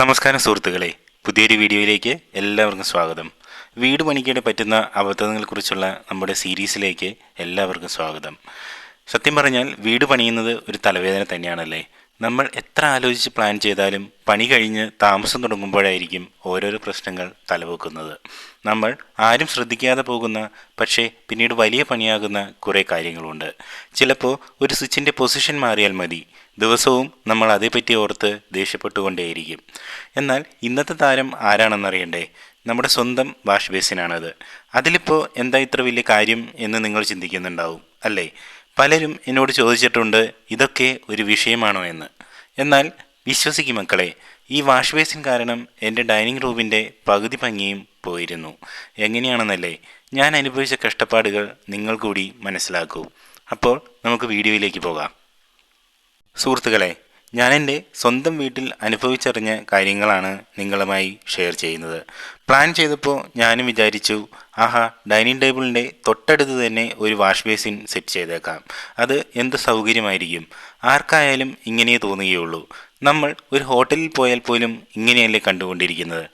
നമസ്കാരം സുഹൃത്തുക്കളെ. പുതിയൊരു വീഡിയോയിലേക്ക് എല്ലാവർക്കും സ്വാഗതം. വീട് പണിക്കേണ്ടി പറ്റുന്ന അബദ്ധങ്ങളെക്കുറിച്ചുള്ള നമ്മുടെ സീരീസിലേക്ക് എല്ലാവർക്കും സ്വാഗതം. സത്യം പറഞ്ഞാൽ വീട് പണിയുന്നത് ഒരു തലവേദന തന്നെയാണല്ലേ? നമ്മൾ എത്ര ആലോചിച്ച് പ്ലാൻ ചെയ്താലും പണി കഴിഞ്ഞ് താമസം തുടങ്ങുമ്പോഴായിരിക്കും ഓരോരോ പ്രശ്നങ്ങൾ തലവെക്കുന്നത്. നമ്മൾ ആരും ശ്രദ്ധിക്കാതെ പോകുന്ന പക്ഷേ പിന്നീട് വലിയ പണിയാകുന്ന കുറേ കാര്യങ്ങളുണ്ട്. ചിലപ്പോൾ ഒരു സ്വിച്ചിന്റെ പൊസിഷൻ മാറിയാൽ മതി. ദിവസവും നമ്മൾ അതേപ്പറ്റി ഓർത്ത് ദേഷ്യപ്പെട്ടുകൊണ്ടേയിരിക്കും. എന്നാൽ ഇന്നത്തെ താരം ആരാണെന്നറിയണ്ടേ? നമ്മുടെ സ്വന്തം വാഷ് ബേസിനാണത് അതിലിപ്പോൾ എന്താ ഇത്ര വലിയ കാര്യം എന്ന് നിങ്ങൾ ചിന്തിക്കുന്നുണ്ടാവും അല്ലേ? പലരും എന്നോട് ചോദിച്ചിട്ടുണ്ട് ഇതൊക്കെ ഒരു വിഷയമാണോ എന്ന്? എന്നാൽ വിശ്വസിക്കും മക്കളെ ഈ വാഷ് ബേസിൻ കാരണം എന്റെ ഡൈനിങ് റൂമിന്റെ പകുതി ഭംഗിയും പോയിരുന്നു. എങ്ങനെയാണെന്നല്ലേ ഞാൻ അനുഭവിച്ച കഷ്ടപ്പാടുകൾ നിങ്ങൾ കൂടി മനസ്സിലാക്കൂ. അപ്പോൾ നമുക്ക് വീഡിയോയിലേക്ക് പോകാം. സുഹൃത്തുക്കളെ ഞാൻ എന്റെ സ്വന്തം വീട്ടിൽ അനുഭവിച്ചറിഞ്ഞ കാര്യങ്ങളാണ് നിങ്ങളുമായി ഷെയർ ചെയ്യുന്നത്. പ്ലാൻ ചെയ്തപ്പോൾ ഞാനും വിചാരിച്ചു ആഹാ ഡൈനിങ് ടേബിളിന്റെ തൊട്ടടുത്ത് തന്നെ ഒരു വാഷ് ബേസിൻ സെറ്റ് ചെയ്തേക്കാം. അത് എന്ത് സൗകര്യമായിരിക്കും? ആർക്കായാലും ഇങ്ങനെ തോന്നുകയുള്ളൂ. നമ്മൾ ഒരു ഹോട്ടലിൽ പോയാൽ പോലും ഇങ്ങനെയല്ലേ കണ്ടുകൊണ്ടിരിക്കുന്നത്?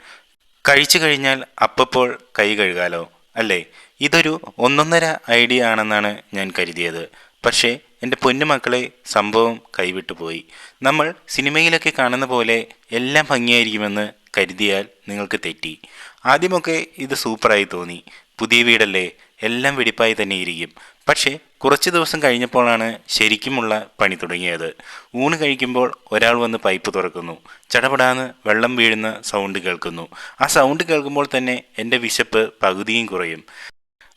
കഴിച്ചു കഴിഞ്ഞാൽ അപ്പപ്പോൾ കൈ കഴുകാലോ? അല്ലേ? ഇതൊരു ഒന്നൊന്നര ഐഡിയ ആണെന്നാണ് ഞാൻ കരുതിയത്. പക്ഷേ എന്റെ പൊന്നുമക്കളെ സംഭവം കൈവിട്ടുപോയി. നമ്മൾ സിനിമയിലൊക്കെ കാണുന്ന പോലെ എല്ലാം ഭംഗിയായിരിക്കുമെന്ന് കരുതിയാൽ നിങ്ങൾക്ക് തെറ്റി. ആദ്യമൊക്കെ ഇത് സൂപ്പറായി തോന്നി. പുതിയ വീടല്ലേ? എല്ലാം വെടിപ്പായി തന്നെ ഇരിക്കും. പക്ഷേ കുറച്ച് ദിവസം കഴിഞ്ഞപ്പോഴാണ് ശരിക്കുമുള്ള പണി തുടങ്ങിയത്. ഊണ് കഴിക്കുമ്പോൾ ഒരാൾ വന്ന് പൈപ്പ് തുറക്കുന്നു. ചടപടാന്ന് വെള്ളം വീഴുന്ന സൗണ്ട് കേൾക്കുന്നു. ആ സൗണ്ട് കേൾക്കുമ്പോൾ തന്നെ എന്റെ വിശപ്പ് പകുതിയും കുറയും.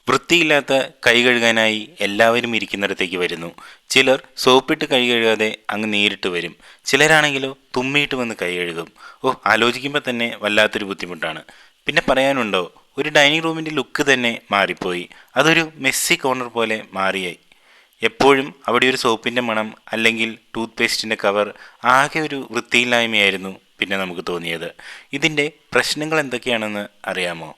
വൃത്തിയില്ലാത്ത കൈ കഴുകാനായി എല്ലാവരും ഇരിക്കുന്നിടത്തേക്ക് വരുന്നു. ചിലർ സോപ്പിട്ട് കൈ കഴുകാതെ അങ്ങ് നേരിട്ട് വരും. ചിലരാണെങ്കിലോ തുമ്മിയിട്ട് വന്ന് കൈ കഴുകും. ഓ ആലോചിക്കുമ്പോൾ തന്നെ വല്ലാത്തൊരു ബുദ്ധിമുട്ടാണ്. പിന്നെ പറയാനുണ്ടോ ഒരു ഡൈനിങ് റൂമിന്റെ ലുക്ക് തന്നെ മാറിപ്പോയി. അതൊരു മെസ്സി കോർണർ പോലെ മാറിയായി. എപ്പോഴും അവിടെ ഒരു സോപ്പിന്റെ മണം അല്ലെങ്കിൽ ടൂത്ത് പേസ്റ്റിന്റെ കവർ ആകെ ഒരു വൃത്തിയില്ലായ്മയായിരുന്നു പിന്നെ നമുക്ക് തോന്നിയത്. ഇതിന്റെ പ്രശ്നങ്ങൾ എന്തൊക്കെയാണെന്ന് അറിയാമോ?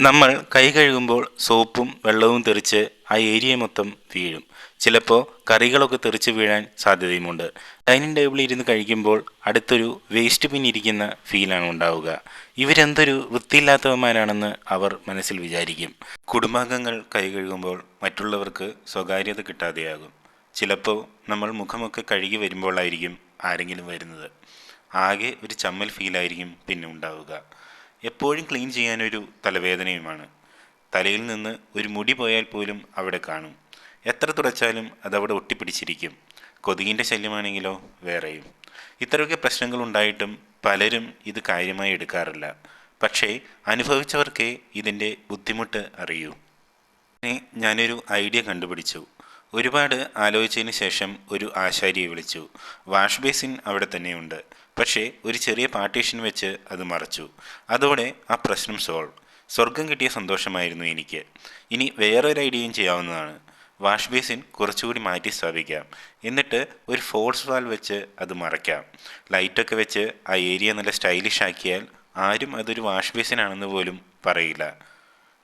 നമ്മൾ കൈ കഴുകുമ്പോൾ സോപ്പും വെള്ളവും തെറിച്ച് ആ ഏരിയ മൊത്തം വീഴും. ചിലപ്പോൾ കറികളൊക്കെ തെറിച്ച് വീഴാൻ സാധ്യതയുമുണ്ട്. ഡൈനിങ് ടേബിളിൽ ഇരുന്ന് കഴിക്കുമ്പോൾ അടുത്തൊരു വേസ്റ്റ് പിൻ ഇരിക്കുന്ന ഫീലാണ് ഉണ്ടാവുക. ഇവരെന്തൊരു വൃത്തിയില്ലാത്തവന്മാരാണെന്ന് അവർ മനസ്സിൽ വിചാരിക്കും. കുടുംബാംഗങ്ങൾ കൈ കഴുകുമ്പോൾ മറ്റുള്ളവർക്ക് സ്വകാര്യത കിട്ടാതെയാകും. ചിലപ്പോൾ നമ്മൾ മുഖമൊക്കെ കഴുകി വരുമ്പോഴായിരിക്കും ആരെങ്കിലും വരുന്നത്. ആകെ ഒരു ചമ്മൽ ഫീലായിരിക്കും പിന്നെ ഉണ്ടാവുക. എപ്പോഴും ക്ലീൻ ചെയ്യാനൊരു തലവേദനയുമാണ്. തലയിൽ നിന്ന് ഒരു മുടി പോയാൽ പോലും അവിടെ കാണും. എത്ര തുടച്ചാലും അതവിടെ ഒട്ടിപ്പിടിച്ചിരിക്കും. കൊതുകിന്റെ ശല്യമാണെങ്കിലോ വേറെയും. ഇത്രയൊക്കെ പ്രശ്നങ്ങൾ ഉണ്ടായിട്ടും പലരും ഇത് കാര്യമായി എടുക്കാറില്ല. പക്ഷേ അനുഭവിച്ചവർക്കേ ഇതിന്റെ ബുദ്ധിമുട്ട് അറിയൂ. ഞാനൊരു ഐഡിയ കണ്ടുപിടിച്ചു. ഒരുപാട് ആലോചിച്ചതിന് ശേഷം ഒരു ആശാരിയെ വിളിച്ചു. വാഷ് ബേസിൻ അവിടെ തന്നെയുണ്ട്. പക്ഷേ ഒരു ചെറിയ പാർട്ടീഷൻ വെച്ച് അത് മറച്ചു. അതോടെ ആ പ്രശ്നം സോൾവ്. സ്വർഗം കിട്ടിയ സന്തോഷമായിരുന്നു എനിക്ക്. ഇനി വേറൊരു ഐഡിയയും ചെയ്യാവുന്നതാണ്. വാഷ് ബേസിൻ കുറച്ചുകൂടി മാറ്റി സ്ഥാപിക്കാം. എന്നിട്ട് ഒരു ഫോൾസ് വാൾ വെച്ച് അത് മറയ്ക്കാം. ലൈറ്റൊക്കെ വെച്ച് ആ ഏരിയ നല്ല സ്റ്റൈലിഷ് ആക്കിയാൽ ആരും അതൊരു വാഷ് ബേസിനാണെന്ന് പോലും പറയില്ല.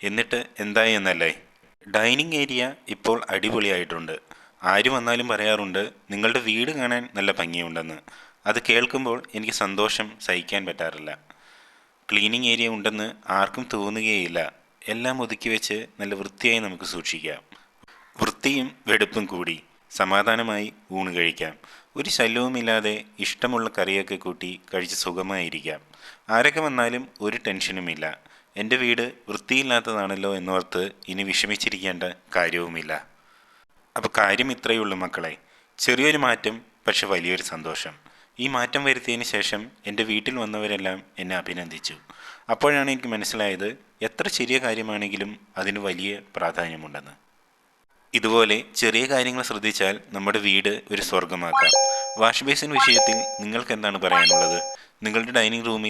എന്നിട്ട് എന്തായി എന്നല്ലേ? ഡൈനിങ് ഏരിയ ഇപ്പോൾ അടിപൊളിയായിട്ടുണ്ട്. ആര് വന്നാലും പറയാറുണ്ട് നിങ്ങളുടെ വീട് കാണാൻ നല്ല ഭംഗിയുണ്ടെന്ന്. അത് കേൾക്കുമ്പോൾ എനിക്ക് സന്തോഷം സഹിക്കാൻ പറ്റാറില്ല. ക്ലീനിങ് ഏരിയ ഉണ്ടെന്ന് ആർക്കും തോന്നുകയില്ല. എല്ലാം ഒതുക്കി വെച്ച് നല്ല വൃത്തിയായി നമുക്ക് സൂക്ഷിക്കാം. വൃത്തിയും വെടുപ്പും കൂടി. സമാധാനമായി ഊണ് കഴിക്കാം. ഒരു ശല്യവുമില്ലാതെ ഇഷ്ടമുള്ള കറിയൊക്കെ കൂട്ടി കഴിച്ച് സുഖമായിരിക്കാം. ആരൊക്കെ വന്നാലും ഒരു ടെൻഷനുമില്ല. എന്റെ വീട് വൃത്തിയില്ലാത്തതാണല്ലോ എന്നോർത്ത് ഇനി വിഷമിച്ചിരിക്കേണ്ട കാര്യവുമില്ല. അപ്പോൾ കാര്യം ഇത്രയേ ഉള്ളൂ മക്കളെ. ചെറിയൊരു മാറ്റം പക്ഷെ വലിയൊരു സന്തോഷം. ഈ മാറ്റം വരുത്തിയതിന് ശേഷം എന്റെ വീട്ടിൽ വന്നവരെല്ലാം എന്നെ അഭിനന്ദിച്ചു. അപ്പോഴാണ് എനിക്ക് മനസ്സിലായത് എത്ര ചെറിയ കാര്യമാണെങ്കിലും അതിന് വലിയ പ്രാധാന്യമുണ്ടെന്ന്. ഇതുപോലെ ചെറിയ കാര്യങ്ങൾ ശ്രദ്ധിച്ചാൽ നമ്മുടെ വീട് ഒരു സ്വർഗമാക്കാം വാഷ് ബേസിൻ വിഷയത്തിൽ നിങ്ങൾക്ക് എന്താണ് പറയാനുള്ളത്? നിങ്ങളുടെ ഡൈനിങ് റൂമിൽ